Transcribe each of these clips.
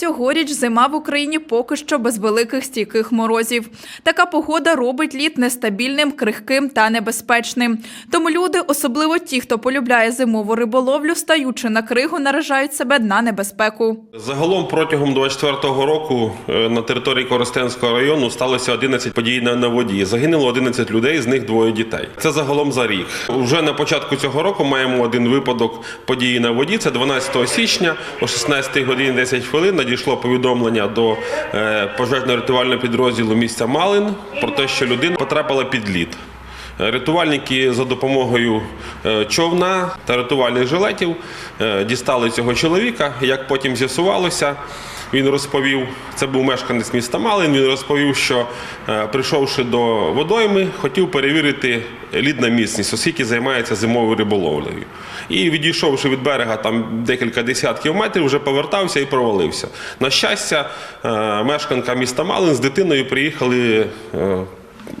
Цьогоріч зима в Україні поки що без великих стійких морозів. Така погода робить лід нестабільним, крихким та небезпечним. Тому люди, особливо ті, хто полюбляє зимову риболовлю, стаючи на кригу, наражають себе на небезпеку. Загалом протягом 24-го року е, на території Коростенського району сталося 11 подій на, на воді. Загинуло 11 людей, з них двоє дітей. Це загалом за рік. Вже на початку цього року маємо один випадок події на воді. Це 12 січня о 16 годині 10 хвилин надійшло повідомлення до е, пожежно-рятувального підрозділу міста Малин про те, що людина потрапила під лід. Рятувальники за допомогою е, човна та рятувальних жилетів е, дістали цього чоловіка. Як потім з'ясувалося, він розповів, це був мешканець міста Малин. Він розповів, що е, прийшовши до водойми, хотів перевірити лідна міцність, оскільки займається зимовою риболовлею. І відійшовши від берега там декілька десятків метрів, вже повертався і провалився. На щастя, мешканка міста Малин з дитиною приїхали.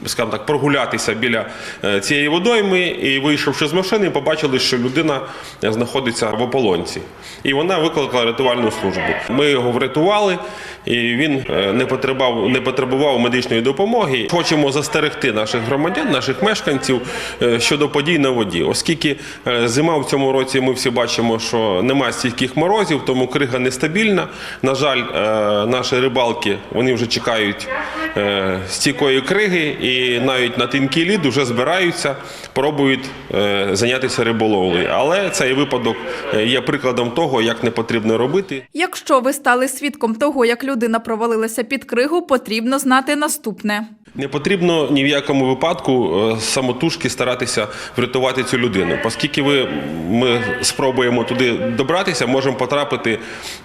Скажімо так, прогулятися біля е, цієї водойми і, вийшовши з машини, побачили, що людина е, знаходиться в ополонці. І вона викликала рятувальну службу. Ми його врятували, і він е, не потребував, не потребував медичної допомоги. Хочемо застерегти наших громадян, наших мешканців щодо подій на воді, оскільки зима в цьому році ми всі бачимо, що немає стільки морозів, тому крига нестабільна. На жаль, наші рибалки вони вже чекають стійкої криги, і навіть на тинкий лід вже збираються, пробують е, зайнятися риболовлею. Але цей випадок е, є прикладом того, як не потрібно робити. Якщо ви стали свідком того, як людина провалилася під кригу, потрібно знати наступне. Не потрібно ні в якому випадку е, самотужки старатися врятувати цю людину, оскільки ви ми спробуємо туди добратися, можемо потрапити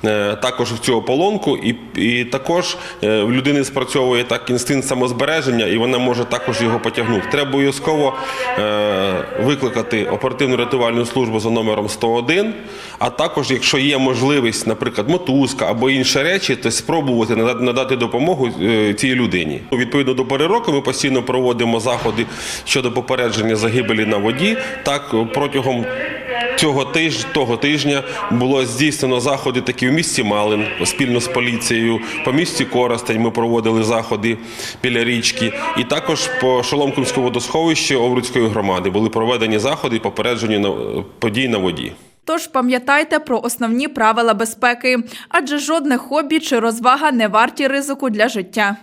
е, також в цю ополонку, і, і також е, в людини спрацьовує так інстинкт самозбереження, і вона може також його потягнути. Треба обов'язково е, викликати оперативну рятувальну службу за номером 101, а також, якщо є можливість, наприклад, мотузка або інші речі, то спробувати надати, допомогу е, цій людині. Відповідно до пори року ми постійно проводимо заходи щодо попередження загибелі на воді. Так протягом Цього тижня того тижня було здійснено заходи такі в місті Малин спільно з поліцією. По місті Коростень ми проводили заходи біля річки, і також по Шоломківському водосховищі Овруцької громади були проведені заходи попередження на подій на воді. Тож пам'ятайте про основні правила безпеки, адже жодне хобі чи розвага не варті ризику для життя.